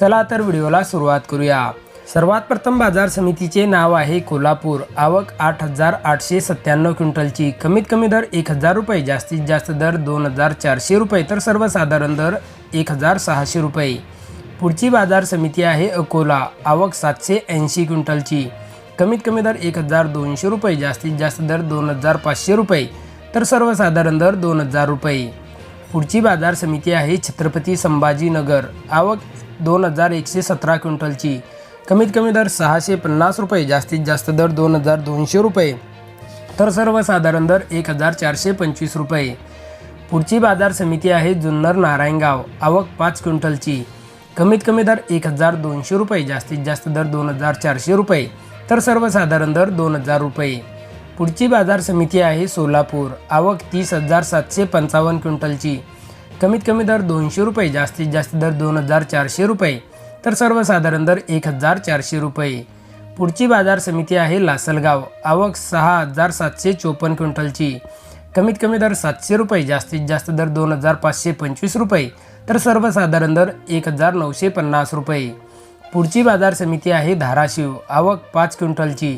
चला तर व्हिडिओला सुरुवात करूया. सर्वात प्रथम बाजार समितीचे नाव आहे कोल्हापूर. आवक आठ हजार आठशे सत्त्याण्णव क्विंटलची. कमीत कमी दर एक हजार रुपये जास्तीत जास्त दर दोन हजार चारशे रुपये तर सर्वसाधारण दर एक हजार सहाशे रुपये. पुढची बाजार समिती आहे अकोला. आवक सातशे ऐंशी क्विंटलची. कमीत कमी दर एक हजार दोनशे रुपये जास्तीत जास्त दर दोन हजार पाचशे रुपये तर सर्वसाधारण दर दोन हजार रुपये. पुढची बाजार समिती आहे छत्रपती संभाजीनगर. आवक दोन हजार एकशे सतरा क्विंटलची. कमीत कमी दर सहाशे पन्नास रुपये जास्तीत जास्त दर दोन हजार दोनशे रुपये. तर सर्वसाधारण दर एक हजार चारशे पंचवीस रुपये. पुढची बाजार समिती आहे जुन्नर नारायणगाव आवक पाच क्विंटलची. कमीत कमी दर एक हजार दोनशे रुपये जास्तीत जास्त दर दोन हजार चारशे रुपये. तर सर्वसाधारण दर दोन हजार रुपये. पुढची बाजार समिती आहे सोलापूर आवक तीस हजार सातशे पंचावन्न क्विंटलची. कमीत कमी दर दोनशे रुपये जास्तीत जास्त दर दोन हजार चारशे रुपये तर सर्वसाधारण दर एक हजार चारशे रुपये. पुढची बाजार समिती आहे लासलगाव. आवक सहा हजार सातशे चोपन्न क्विंटलची. कमीत कमी दर सातशे रुपये जास्तीत जास्त दर दोन हजार पाचशे पंचवीस रुपये तर सर्वसाधारण दर एक हजार नऊशे पन्नास रुपये. पुढची बाजार समिती आहे धाराशिव. आवक पाच क्विंटलची.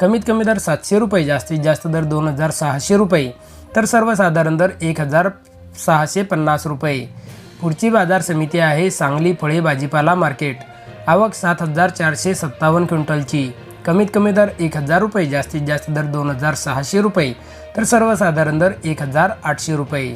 कमीत कमी दर सातशे रुपये जास्तीत जास्त दर दोन हजार सहाशे रुपये तर सर्वसाधारण दर एक हजार सहाशे पन्नास रुपये. पुढची बाजार समिती आहे सांगली फळे भाजीपाला मार्केट. आवक सात हजार चारशे सत्तावन्न क्विंटलची. कमीत कमी दर एक हजार रुपये जास्तीत जास्त दर दोन हजार सहाशे रुपये. तर सर्वसाधारण दर एक हजार आठशे रुपये.